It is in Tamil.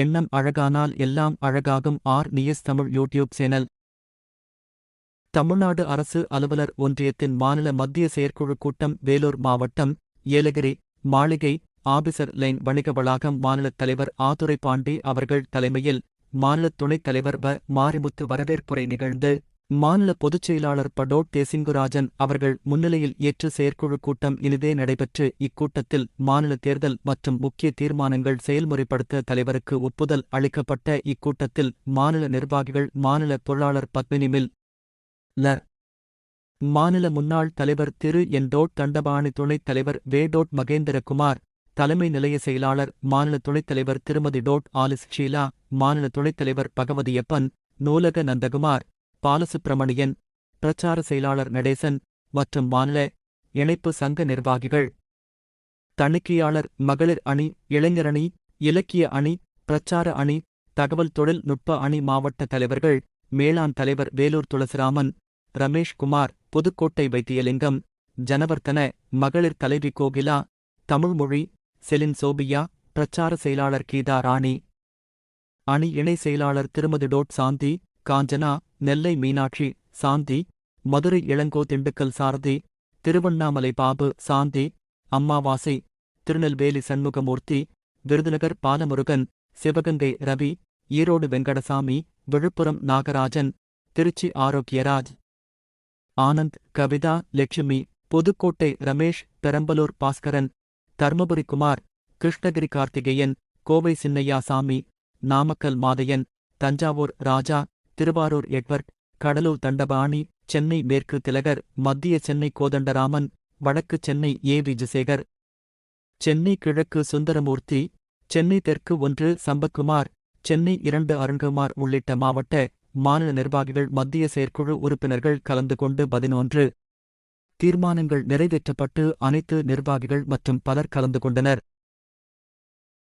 எண்ணம் அழகானால் எல்லாம் அழகாகும். R. News Tamil YouTube channel. Tamil Nadu அரசு அலுவலர் ஒன்றியத்தின் மாநில மத்திய செயற்குழு கூட்டம் வேலூர் மாவட்டம் ஏலகிரி. மாளிகை ஆபிசர் லைன் வணிக வளாகம் மாநிலத் தலைவர் ஆதுரை பாண்டி அவர்கள் தலைமையில் மாநில துணைத் தலைவர் வ. மாரிமுத்து வரவேற்புரை நிகழ்ந்து மாநில பொதுச் செயலாளர் படோட் தேசிங்குராஜன் அவர்கள் முன்னிலையில் ஏற்று செயற்குழு கூட்டம் இனிதே நடைபெற்று இக்கூட்டத்தில் மாநில தேர்தல் மற்றும் முக்கிய தீர்மானங்கள் செயல்முறைப்படுத்த தலைவருக்கு ஒப்புதல் அளிக்கப்பட்ட இக்கூட்டத்தில் மாநில நிர்வாகிகள் மாநில பொருளாளர் பத்மினிமில் ல. மாநில முன்னாள் தலைவர் திரு. என். டோட் தண்டபாணி துணைத் தலைவர் வே. டோட் மகேந்திரகுமார் தலைமை நிலைய செயலாளர் மாநில துணைத் தலைவர் திருமதி டோட் ஆலிஸ் ஷீலா மாநில துணைத் தலைவர் பகவதியப்பன் நூலக நந்தகுமார் பாலசுப்பிரமணியன் பிரச்சார செயலாளர் நடேசன் மற்றும் மாநில இணைப்பு சங்க நிர்வாகிகள். தணிக்கையாளர் மகளிர் அணி இளைஞரணி இலக்கிய அணி பிரச்சார அணி தகவல் தொழில்நுட்ப அணி மாவட்ட தலைவர்கள் மேலாண் தலைவர் வேலூர் துளசிராமன் ரமேஷ் குமார் புதுக்கோட்டை வைத்தியலிங்கம் ஜனவர்த்தன மகளிர் தலைவி கோகிலா தமிழ்மொழி செலின் சோபியா பிரச்சார செயலாளர் கீதா ராணி. அணி இணை செயலாளர் திருமதி டோட் சாந்தி காஞ்சனா நெல்லை மீனாட்சி சாந்தி மதுரை இளங்கோ திண்டுக்கல் சாரதி திருவண்ணாமலை பாபு சாந்தி அம்மாவாசை திருநெல்வேலி சண்முகமூர்த்தி விருதுநகர் பாலமுருகன் சிவகங்கை ரவி ஈரோடு வெங்கடசாமி விழுப்புரம் நாகராஜன் திருச்சி ஆரோக்கியராஜ். ஆனந்த் கவிதா லட்சுமி புதுக்கோட்டை ரமேஷ் பெரம்பலூர் பாஸ்கரன் தர்மபுரி குமார் கிருஷ்ணகிரி கார்த்திகேயன் கோவை சின்னையா சாமி நாமக்கல் மாதையன் தஞ்சாவூர் ராஜா திருவாரூர் எட்வர்ட் கடலூர் தண்டபாணி சென்னை மேற்கு திலகர் மத்திய சென்னை கோதண்டராமன் வடக்கு சென்னை ஏ விஜயசேகர் சென்னை கிழக்கு சுந்தரமூர்த்தி சென்னை தெற்கு ஒன்று சம்பத்குமார் சென்னை இரண்டு அருண்குமார் உள்ளிட்ட மாவட்ட மாநில நிர்வாகிகள் மத்திய செயற்குழு உறுப்பினர்கள் கலந்து கொண்டு பதினொன்று தீர்மானங்கள் நிறைவேற்றப்பட்டு அனைத்து நிர்வாகிகள் மற்றும் பலர் கலந்து கொண்டனர்.